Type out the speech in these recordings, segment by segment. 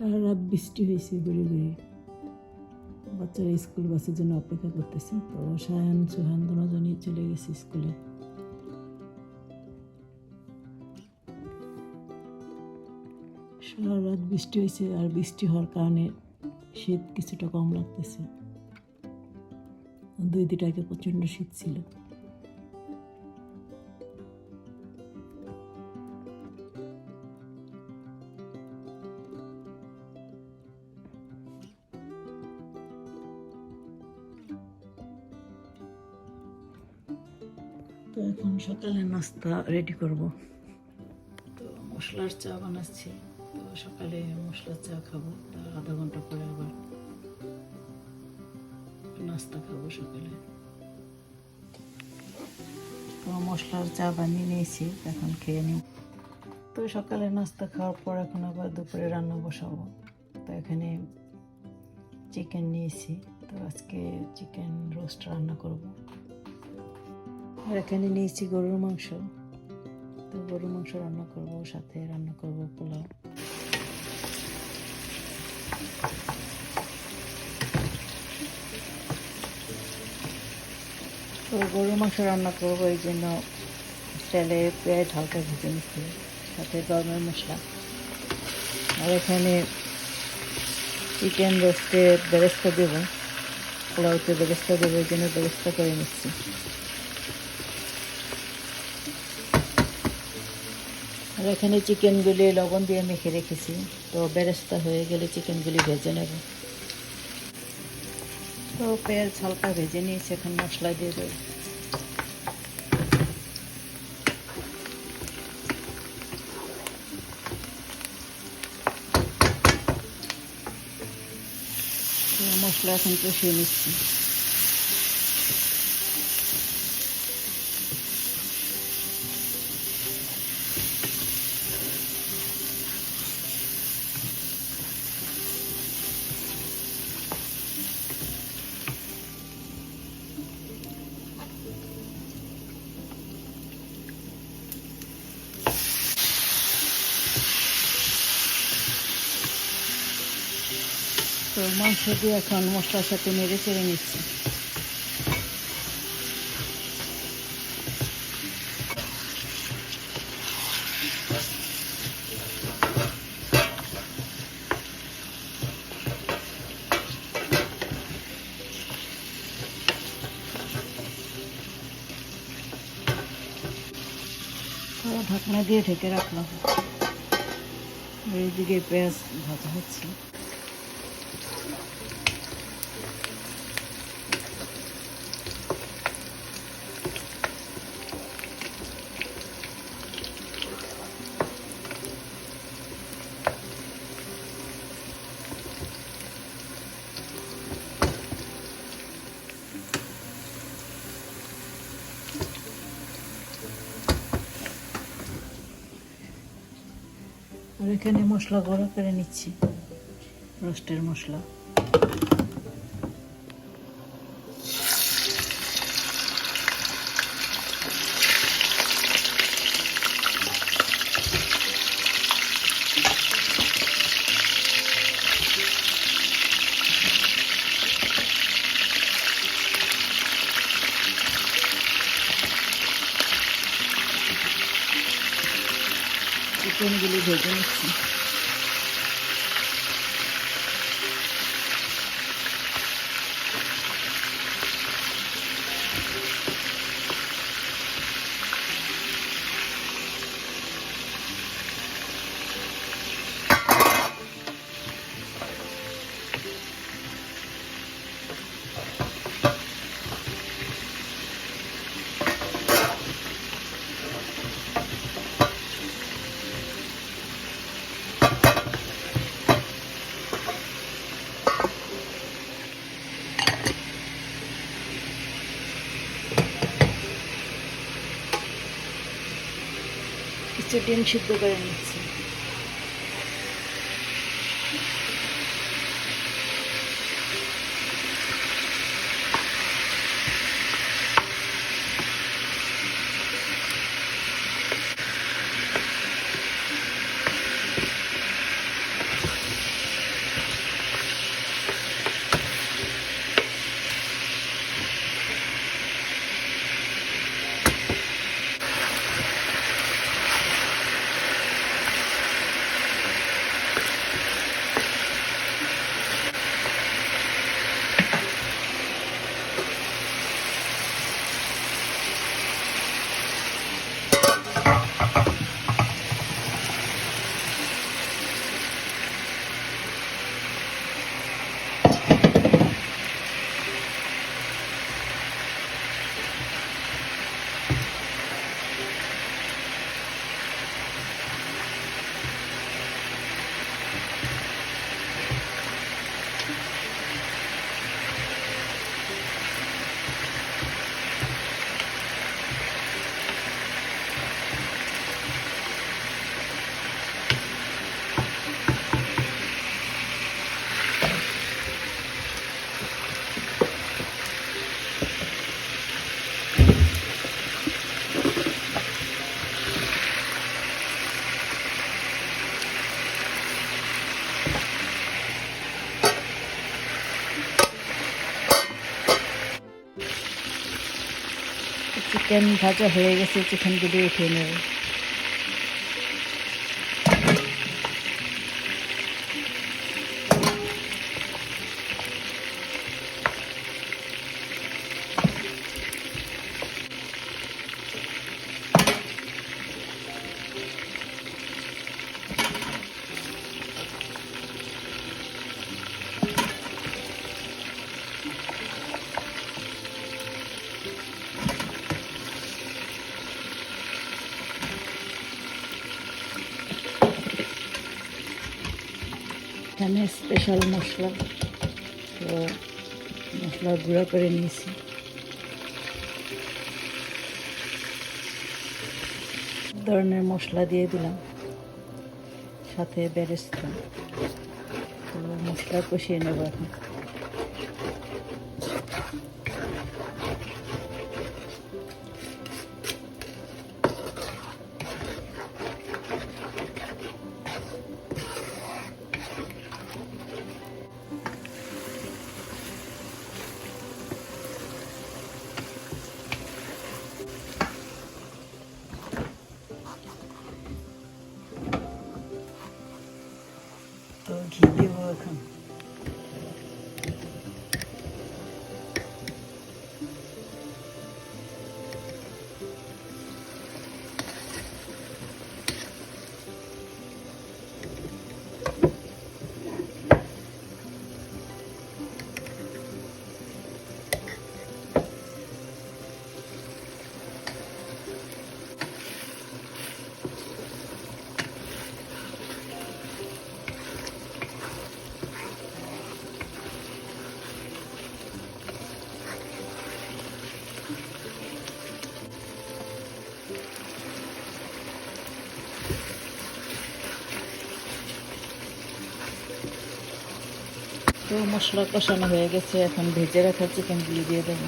সারা রাত বৃষ্টি হয়েছে ঘুরে ঘুরে বাচ্চারা স্কুল বাসের জন্য অপেক্ষা করতেছে। তো সায়ন, সুহান দুজনই চলে গেছে স্কুলে। সারা রাত বৃষ্টি হয়েছে আর বৃষ্টি হওয়ার কারণে শীত কিছুটা কম লাগতেছে। দুই দিন আগে প্রচণ্ড শীত ছিল। এখন সকালে নাস্তা রেডি করব। তো মশলার চা বানাচ্ছি। তো সকালে মশলার চা খাব তার আধা ঘণ্টা পরে আবার নাস্তা খাব সকালে। তো মশলার চা বানিয়ে নিয়েছি, এখন খেয়ে নিই। তো সকালে নাস্তা খাওয়ার পর এখন আবার দুপুরে রান্না বসাবো। তো এখানে চিকেন নিয়েছি। তো আজকে চিকেন রোস্ট রান্না করব। আর এখানে নিয়েছি গরুর মাংস। তো গরুর মাংস রান্না করব, সাথে রান্না করব পোলাও। তো গরুর মাংস রান্না করব, এই জন্য তেলে পেঁয়াজ হালকা ভেজে নিচ্ছি, সাথে গরমের মশলা। আর এখানে চিকেন রোস্টে বেরেস্তা দেবো, পোলাওতে বেরেস্তা দেবো, এই জন্য বেরেস্তা করে নিচ্ছি। আর এখানে চিকেনগুলি লবণ দিয়ে মেখে রেখেছি তো বেরেস্তা হয়ে গেলে চিকেনগুলি ভেজে নেব। তো পেঁয়াজ হালকা ভেজে নিয়েছি, এখন মশলা দিয়ে দেবো মশলা এখন কষিয়ে নিচ্ছি তো মাংস দিয়ে এখন মশলার সাথে নেড়ে চেড়ে নিচ্ছি। ঢাকনা দিয়ে ঢেকে রাখলাম। এইদিকে পেঁয়াজ ভাজা হচ্ছে। এখানে মশলা গড়া করে নিচ্ছি। রোস্টের মশলা চিকেনগুলি ভেজে নিচ্ছি কিছু ডিম সিদ্ধ করে নিচ্ছি। চিকেন ভাজা হয়ে গেছে চিকেনগুলি উঠিয়ে নেব। এখানে স্পেশাল মশলা। তো মশলা গুঁড়া করে নিয়েছি। ধরনের মশলা দিয়ে দিলাম। সাথে বেরেস্তা। তো মশলা কষিয়ে নেব এখন। তো মশলা কষানো হয়ে গেছে এখন ভেজে রাখা চিকেনগুলি দিয়ে দেবো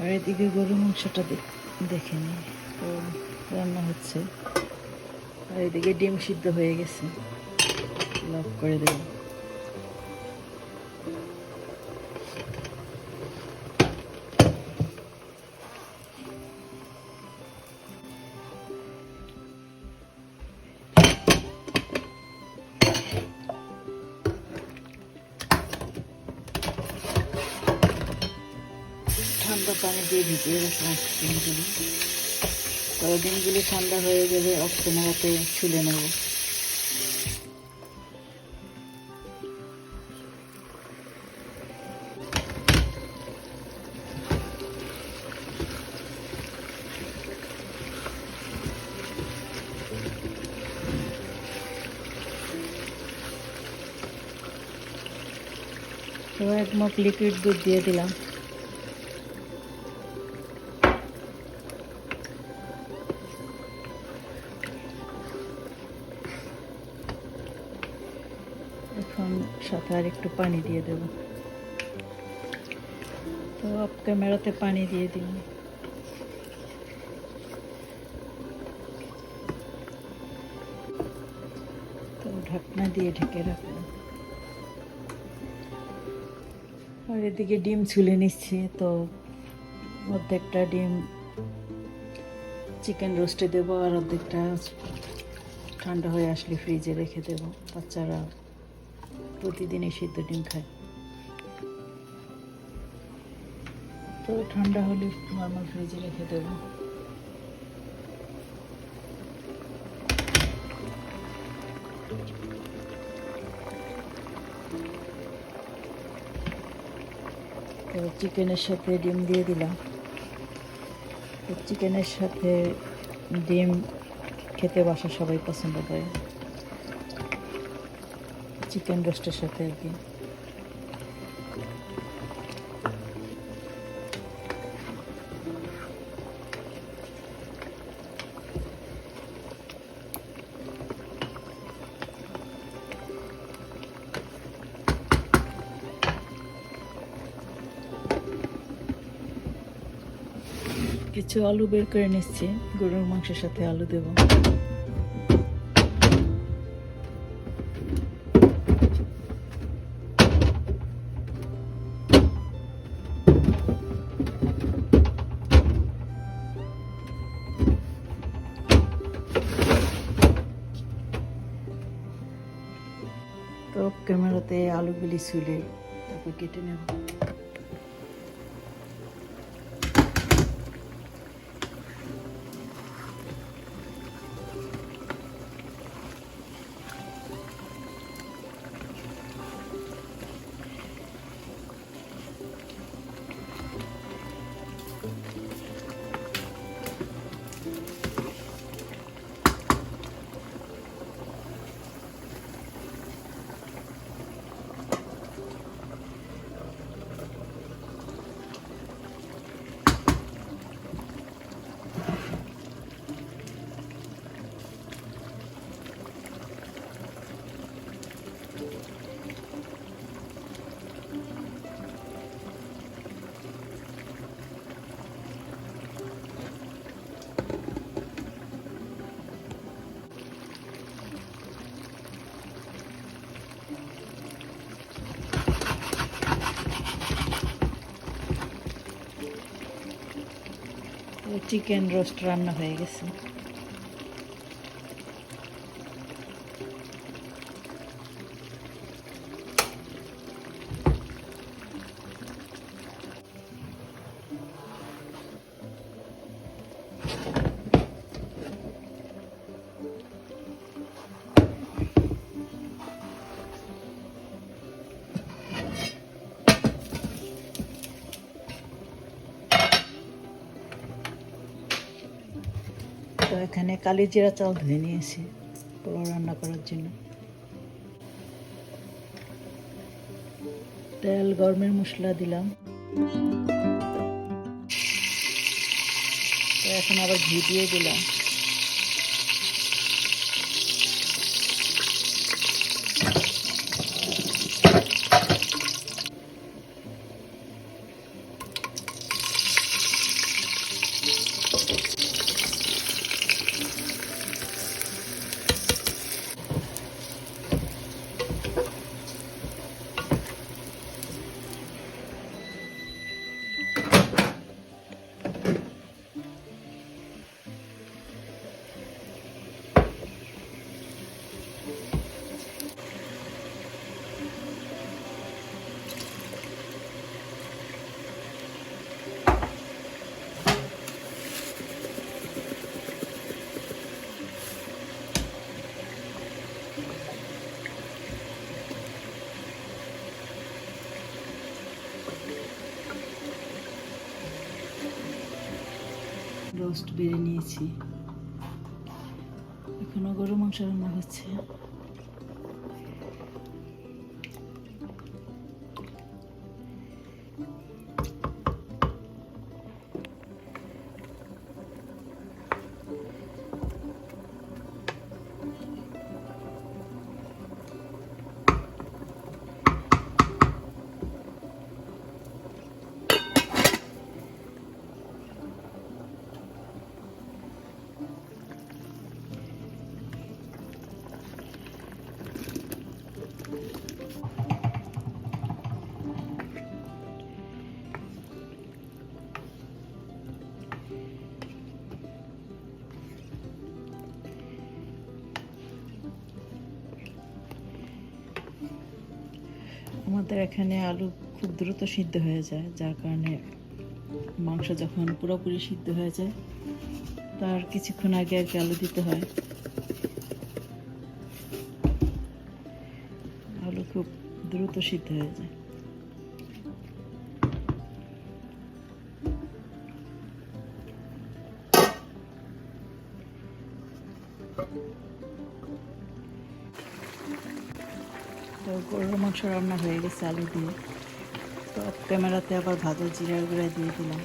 আর এদিকে গরু মাংসটা দেখ- নিই তো রান্না হচ্ছে। আর এদিকে ডিম সিদ্ধ হয়ে গেছে। লক করে দেব দিয়ে ভিজিয়ে রাখলাম ডিমগুলি তো ডিমগুলি ঠান্ডা হয়ে গেলে অক্টোমারাতে ছুলে নেব। তো এক মগ লিকুইড দুধ দিয়ে দিলাম। একটু পানি দিয়ে দেব। তো অফ ক্যামেরাতে পানি দিয়ে দিলাম তো ঢাকনা দিয়ে ঢেকে রাখলাম। আর এদিকে ডিম ছুলে নিচ্ছি, তো অর্ধেকটা ডিম চিকেন রোস্টে দেবো আর অর্ধেকটা ঠান্ডা হয়ে আসলে ফ্রিজে রেখে দেবো। বাচ্চারা প্রতিদিনই সিদ্ধ ডিম খায়। তো ঠান্ডা হলে নর্মাল ফ্রিজে রেখে দেবো। চিকেনের সাথে ডিম দিয়ে দিলাম। চিকেনের সাথে ডিম খেতে বাসা সবাই পছন্দ করে। চিকেন রোস্টের সাথে আর কি। কিছু আলু বের করে নিচ্ছি, গরুর মাংসের সাথে আলু দেব। তো ক্যামেরাতে আলুগুলি ছুলে তারপর কেটে নেব। চিকেন রোস্ট রান্না হয়ে গেছে। এখানে কালি জিরা চাল ধুয়ে নিয়েছি পোলাও রান্না করার জন্য। তেল, গরমের মশলা দিলাম। এখন আবার ঘি দিয়ে দিলাম। রোস্ট বেড়ে নিয়েছি এখনো গরু মাংস রান্না হচ্ছে আমাদের এখানে আলু খুব দ্রুত সিদ্ধ হয়ে যায়, যার কারণে মাংস যখন পুরোপুরি সিদ্ধ হয়ে যায়, তার কিছুক্ষণ আগে আর কি আলু দিতে হয়। আলু খুব দ্রুত সিদ্ধ হয়ে যায়। তো গরুর মাংস রান্না হয়ে গেছে আলু দিয়ে। তো ক্যামেরাতে আবার ভাজা জিরার গুঁড়া দিয়ে দিলাম।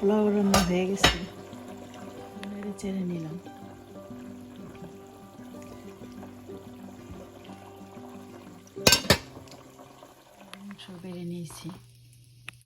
পোলাও রান্না হয়ে গেছে। চেড়ে নিলাম।